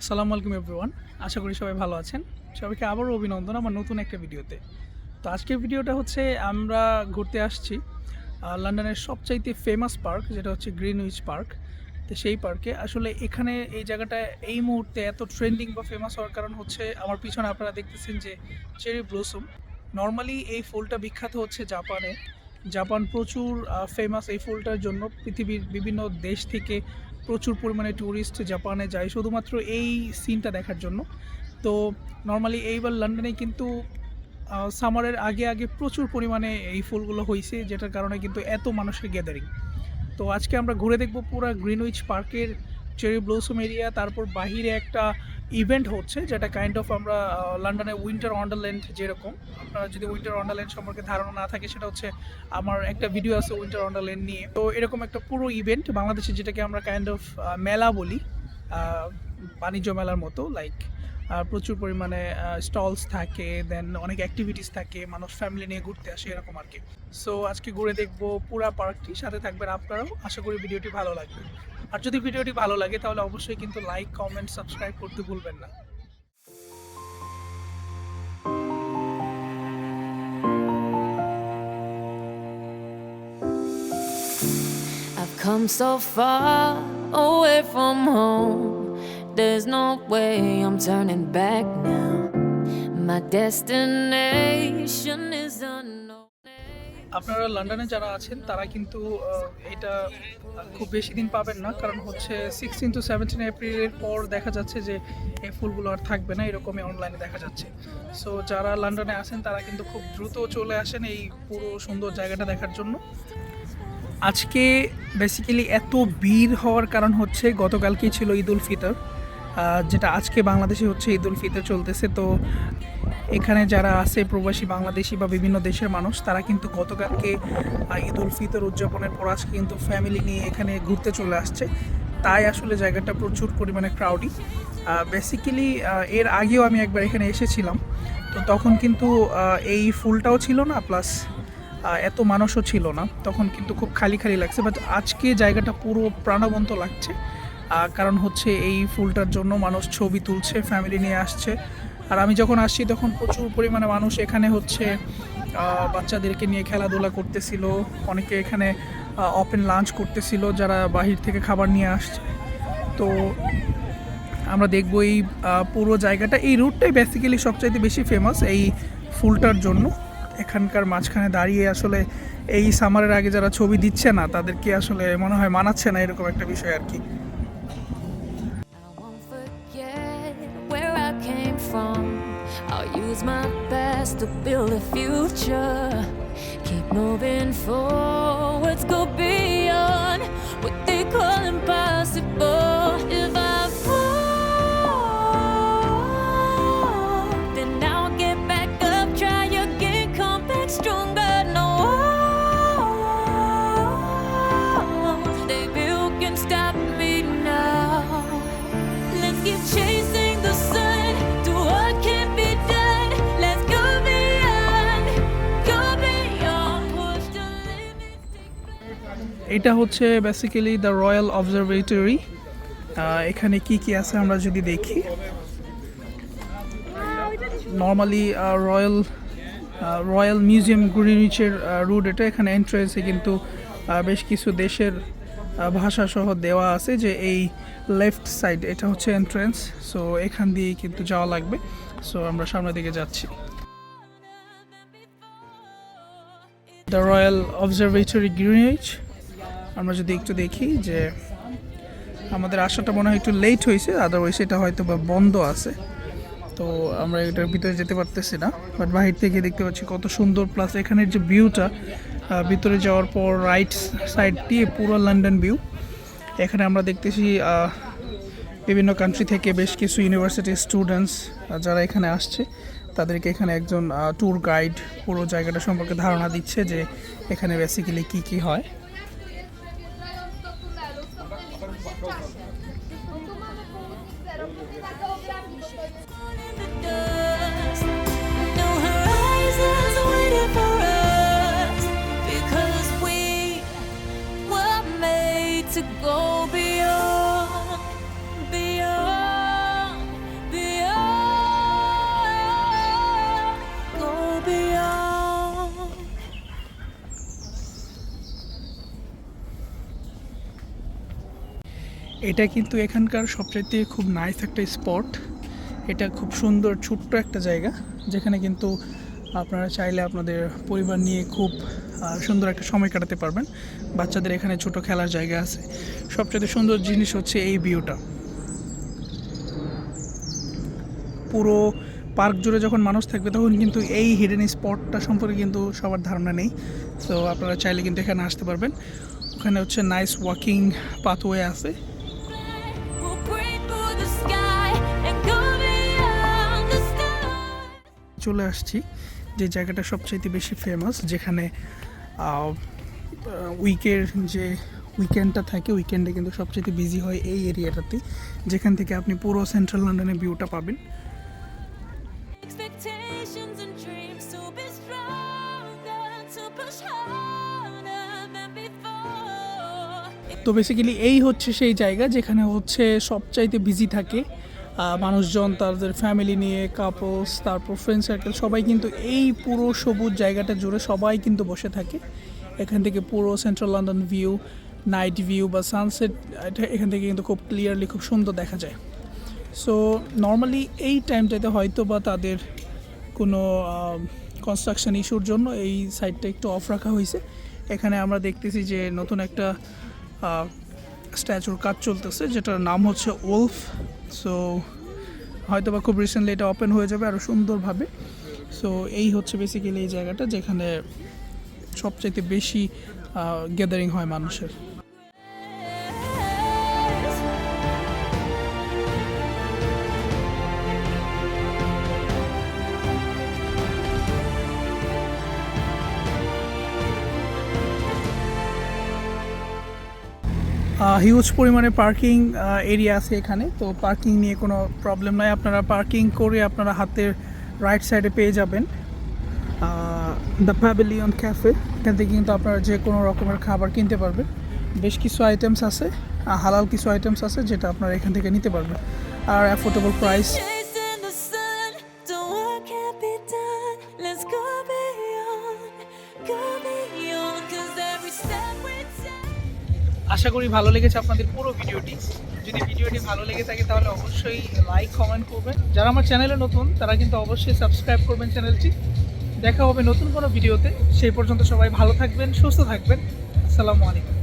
আসসালামু আলাইকুম এভরিওয়ান, আশা করি সবাই ভালো আছেন। সবাইকে আবারও অভিনন্দন আমার নতুন একটা ভিডিওতে। তো আজকের ভিডিওটা হচ্ছে, আমরা ঘুরতে আসছি লন্ডনের সবচাইতে ফেমাস পার্ক যেটা হচ্ছে গ্রিনউইচ পার্ক তো সেই পার্কে আসলে এখানে এই জায়গাটা, এই মুহূর্তে এত ট্রেন্ডিং বা ফেমাস হওয়ার কারণ হচ্ছে, আমার পিছনে আপনারা দেখতেছেন যে চেরি ব্লসম নর্মালি এই ফুলটা বিখ্যাত হচ্ছে জাপানে জাপান প্রচুর ফেমাস এই ফুলটার জন্য পৃথিবীর বিভিন্ন দেশ থেকে প্রচুর পরিমাণে ট্যুরিস্ট জাপানে যায় শুধুমাত্র এই সিনটা দেখার জন্য। তো নর্মালি এইবার লন্ডনে কিন্তু সামারের আগে আগে প্রচুর পরিমাণে এই ফুলগুলো হয়েছে যেটার কারণে কিন্তু এত মানুষের গ্যাদারিং তো আজকে আমরা ঘুরে দেখব পুরো গ্রিনউইচ পার্কের চেরি ব্লসম এরিয়া তারপর বাহিরে একটা ইভেন্ট হচ্ছে, যেটা কাইন্ড অফ আমরা লন্ডনে উইন্টার ওয়ান্ডারল্যান্ড যেরকম, আপনারা যদি উইন্টার ওয়ান্ডারল্যান্ড সম্পর্কে ধারণা না থাকে, সেটা হচ্ছে আমার একটা ভিডিও আছে উইন্টার ওয়ান্ডারল্যান্ড নিয়ে। তো এরকম একটা পুরো ইভেন্ট বাংলাদেশে যেটাকে আমরা কাইন্ড অফ মেলা বলি বাণিজ্য মেলার মতো লাইক প্রচুর পরিমাণে স্টলস থাকে দেন অনেক অ্যাক্টিভিটিস থাকে, মানুষ ফ্যামিলি নিয়ে ঘুরতে আসে, এরকম আর কি। সো আজকে ঘুরে দেখব পুরা পার্কটি, সাথে থাকবেন আপনারাও। আশা করি ভিডিওটি ভালো লাগবে। আর যদি ভিডিওটি ভালো লাগে, তাহলে অবশ্যই কিন্তু লাইক কমেন্ট সাবস্ক্রাইব করতে ভুলবেন না। Come so far away from home. There's no way I'm turning back now. My destination is unknown. আপনারা লন্ডনে যারা আছেন, তারা কিন্তু এটা খুব বেশি দিন পাবেন না, কারণ হচ্ছে সিক্সটিন টু সেভেন্টিন এপ্রিলের পর দেখা যাচ্ছে যে এই ফুলগুলো আর থাকবে না, এরকমই অনলাইনে দেখা যাচ্ছে সো যারা লন্ডনে আছেন, তারা কিন্তু খুব দ্রুত চলে আসেন এই পুরো সুন্দর জায়গাটা দেখার জন্য আজকে বেসিক্যালি এত ভিড় হওয়ার কারণ হচ্ছে গতকালকেই ছিল ঈদ উল ফিতর যেটা আজকে বাংলাদেশে হচ্ছে ঈদ উল ফিতর চলতেছে, তো এখানে যারা আছে প্রবাসী বাংলাদেশি বা বিভিন্ন দেশের মানুষ, তারা কিন্তু গতকালকে ঈদ উল ফিতর উদযাপনের পর আজকে কিন্তু ফ্যামিলি নিয়ে এখানে ঘুরতে চলে আসছে। তাই আসলে জায়গাটা প্রচুর পরিমাণে ক্রাউডি বেসিক্যালি এর আগেও আমি একবার এখানে এসেছিলাম। তো তখন কিন্তু এই ফুলটাও ছিল না প্লাস এত মানুষও ছিল না। তখন কিন্তু খুব খালি খালি লাগছে বাট আজকে জায়গাটা পুরো প্রাণবন্ত লাগছে। কারণ হচ্ছে এই ফুলটার জন্য মানুষ ছবি তুলছে ফ্যামিলি নিয়ে আসছে। আর আমি যখন আসছি তখন প্রচুর পরিমাণে মানুষ এখানে হচ্ছে বাচ্চাদেরকে নিয়ে খেলাধুলা করতেছিল। অনেকে এখানে ওপেন লাঞ্চ করতেছিল যারা বাহির থেকে খাবার নিয়ে আসছে। তো আমরা দেখব এই পুরো জায়গাটা। এই রুটটাই বেসিক্যালি সবচাইতে বেশি ফেমাস এই ফুলটার জন্য। এখানকার মাঝখানে দাঁড়িয়ে আসলে এই সামারের আগে যারা ছবি দিচ্ছে না, তাদেরকে আসলে মনে হয় মানাচ্ছে না এরকম একটা বিষয় আর কি। I came from. I'll use my best to build a future. Keep moving forwards, go beyond what they call impossible. এটা হচ্ছে বেসিক্যালি দ্য রয়্যাল অবজারভেটরি এখানে কি কি আছে আমরা যদি দেখি? নর্মালি রয়্যাল রয়্যাল মিউজিয়াম গ্রিনিচের রুট এটা এখানে এন্ট্রেন্সে কিন্তু বেশ কিছু দেশের ভাষা সহ দেওয়া আছে যে এই লেফট সাইড এটা হচ্ছে এন্ট্রেন্স সো এখান দিয়েই কিন্তু যাওয়া লাগবে। সো আমরা সামনের দিকে যাচ্ছি। দ্য রয়্যাল অবজারভেটরি গ্রিনিচ আমরা যদি একটু দেখি যে আমাদের আসাটা মনে হয় একটু লেট হয়েছে আদারওয়াইজ এটা হয়তো বা বন্ধ আছে। তো আমরা এটার ভিতরে যেতে পারতেছি না বাট বাহির থেকে দেখতে পাচ্ছি কত সুন্দর প্লাস এখানের যে ভিউটা ভিতরে যাওয়ার পর রাইট সাইড দিয়ে পুরো লন্ডন ভিউ এখানে আমরা দেখতেছি বিভিন্ন কান্ট্রি থেকে বেশ কিছু ইউনিভার্সিটির স্টুডেন্টস যারা এখানে আসছে, তাদেরকে এখানে একজন ট্যুর গাইড পুরো জায়গাটা সম্পর্কে ধারণা দিচ্ছে যে এখানে বেসিক্যালি কি কি হয়। Obrigada, এটা কিন্তু এখানকার সবচাইতে খুব নাইস একটা স্পট এটা খুব সুন্দর, ছোট্ট একটা জায়গা, যেখানে কিন্তু আপনারা চাইলে আপনাদের পরিবার নিয়ে খুব সুন্দর একটা সময় কাটাতে পারবেন। বাচ্চাদের এখানে ছোট খেলার জায়গা আছে। সবচেয়ে সুন্দর জিনিস হচ্ছে এই ভিউটা পুরো পার্ক জুড়ে যখন মানুষ থাকবে, তখন কিন্তু এই হিডেন স্পটটা সম্পর্কে কিন্তু সবার ধারণা নেই। সো আপনারা চাইলে কিন্তু এখানে আসতে পারবেন। ওখানে হচ্ছে নাইস ওয়াকিং পাথওয়ে আছে। চলে আসছি যে জায়গাটা সবচাইতে বেশি ফেমাস যেখানে উইকের যে উইকেন্ডটা থাকে উইকেন্ডে কিন্তু সবচেয়ে বিজি হয় এই এরিয়াটাতে যেখান থেকে আপনি পুরো সেন্ট্রাল লন্ডনের ভিউটা পাবেন. তো বেসিক্যালি এই হচ্ছে সেই জায়গা যেখানে হচ্ছে সবচাইতে বিজি থাকে মানুষজন, তাদের ফ্যামিলি নিয়ে কাপলস তারপর ফ্রেন্ড সার্কেল সবাই কিন্তু এই পুরো সবুজ জায়গাটা জুড়ে সবাই কিন্তু বসে থাকে। এখান থেকে পুরো central London view night view বা সানসেট এখান থেকে কিন্তু খুব ক্লিয়ারলি খুব সুন্দর দেখা যায়। সো নর্মালি এই টাইমটাতে হয়তো বা তাদের কোনো কনস্ট্রাকশন ইস্যুর জন্য এই সাইডটা একটু অফ রাখা হয়েছে। এখানে আমরা দেখতেছি যে নতুন একটা স্ট্যাচুর কাজ চলতেছে, যেটার নাম হচ্ছে ওলফ। সো হয়তো বা খুব রিসেন্টলি এটা ওপেন হয়ে যাবে আরও সুন্দরভাবে। সো এই হচ্ছে বেসিক্যালি এই জায়গাটা যেখানে সবচাইতে বেশি গ্যাদারিং হয় মানুষের। হিউজ পরিমাণে পার্কিং এরিয়া আছে এখানে। তো পার্কিং নিয়ে কোনো প্রবলেম নাই। আপনারা পার্কিং করে আপনারা হাতের রাইট সাইডে পেয়ে যাবেন দ্য প্যাভিলিয়ন ক্যাফে এখান থেকে কিন্তু আপনারা যে কোনো রকমের খাবার কিনতে পারবেন। বেশ কিছু আইটেমস আছে হালাল কিছু আইটেমস আছে যেটা আপনারা এখান থেকে নিতে পারবেন। আর অ্যাফোর্ডেবল প্রাইস আশা করি ভালো লেগেছে আপনাদের পুরো ভিডিওটি। যদি ভিডিওটি ভালো লেগে থাকে তাহলে অবশ্যই লাইক কমেন্ট করবেন। যারা আমার চ্যানেলে নতুন, তারা কিন্তু অবশ্যই সাবস্ক্রাইব করবেন চ্যানেলটি দেখা হবে নতুন কোনো ভিডিওতে। সেই পর্যন্ত সবাই ভালো থাকবেন, সুস্থ থাকবেন। আসসালামু আলাইকুম।